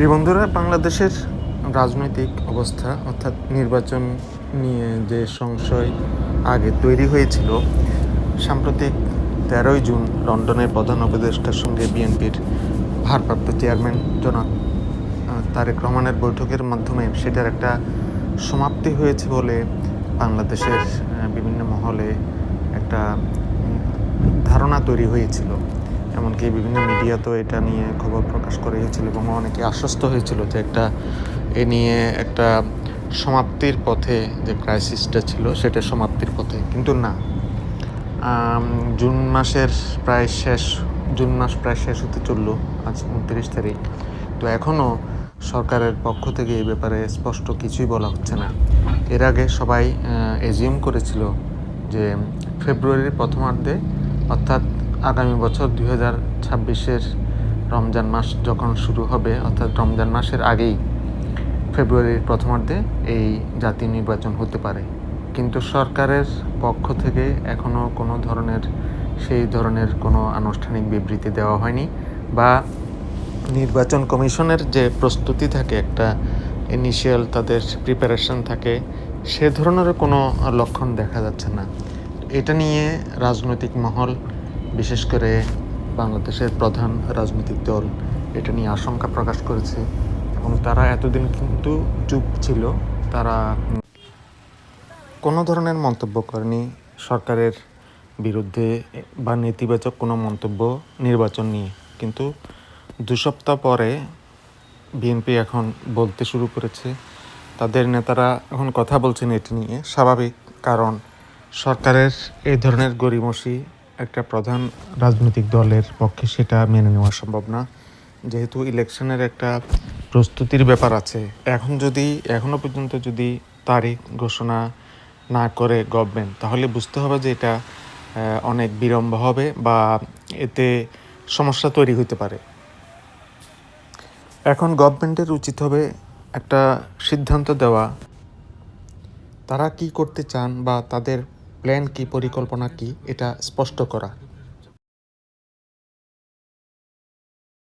প্রিয় বন্ধুরা, বাংলাদেশের রাজনৈতিক অবস্থা অর্থাৎ নির্বাচন নিয়ে যে সংশয় আগে তৈরি হয়েছিল, সাম্প্রতিক তেরোই জুন লন্ডনের প্রধান উপদেষ্টার সঙ্গে বিএনপির ভারপ্রাপ্ত চেয়ারম্যান জনাব তারেক রহমানের বৈঠকের মাধ্যমে সেটার একটা সমাপ্তি হয়েছে বলে বাংলাদেশের বিভিন্ন মহলে একটা ধারণা তৈরি হয়েছিল। এমনকি বিভিন্ন মিডিয়া তো এটা নিয়ে খবর প্রকাশ করে হয়েছিল এবং অনেকে আশ্বস্ত হয়েছিল যে একটা, এ নিয়ে একটা সমাপ্তির পথে যে ক্রাইসিসটা ছিল সেটা সমাপ্তির পথে। কিন্তু না। জুন মাসের প্রায় শেষ, জুন মাস প্রায় শেষ হতে চলল আজ উনত্রিশ তারিখ। তো এখনও সরকারের পক্ষ থেকে এই ব্যাপারে স্পষ্ট কিছুই বলা হচ্ছে না। এর আগে সবাই এজিউম করেছিল যে ফেব্রুয়ারির প্রথমার্ধে অর্থাৎ আগামী বছর দুই হাজার ছাব্বিশের রমজান মাস যখন শুরু হবে, অর্থাৎ রমজান মাসের আগেই ফেব্রুয়ারির প্রথমার্ধে এই জাতীয় নির্বাচন হতে পারে। কিন্তু সরকারের পক্ষ থেকে এখনও কোনো ধরনের, সেই ধরনের কোনো আনুষ্ঠানিক বিবৃতি দেওয়া হয়নি বা নির্বাচন কমিশনের যে প্রস্তুতি থাকে, একটা ইনিশিয়াল তাদের প্রিপারেশন থাকে, সে ধরনেরও কোনো লক্ষণ দেখা যাচ্ছে না। এটা নিয়ে রাজনৈতিক মহল বিশেষ করে বাংলাদেশের প্রধান রাজনৈতিক দল, এটা নিয়ে আশঙ্কা প্রকাশ করেছে। এবং তারা এতদিন কিন্তু চুপ ছিল, তারা কোনো ধরনের মন্তব্য করেনি। সরকারের বিরুদ্ধে বা নেতিবাচক কোনো মন্তব্য নির্বাচন নিয়ে। কিন্তু দু সপ্তাহ পরে বিএনপি এখন বলতে শুরু করেছে। তাদের নেতারা এখন কথা বলছেন এটি নিয়ে। স্বাভাবিক কারণ, সরকারের এই ধরনের গরিমসি একটা প্রধান রাজনৈতিক দলের পক্ষে সেটা মেনে নেওয়া সম্ভব না। যেহেতু ইলেকশনের একটা প্রস্তুতির ব্যাপার আছে, এখন যদি এখনও পর্যন্ত যদি তারিখ ঘোষণা না করে গভর্নমেন্ট তাহলে বুঝতে হবে যে এটা অনেক বিলম্ব হবে বা এতে সমস্যা তৈরি হতে পারে। এখন গভর্নমেন্টের উচিত হবে একটা সিদ্ধান্ত দেওয়া। তারা কি করতে চান বা তাদের প্ল্যান কি পরিকল্পনা কি এটা স্পষ্ট করা।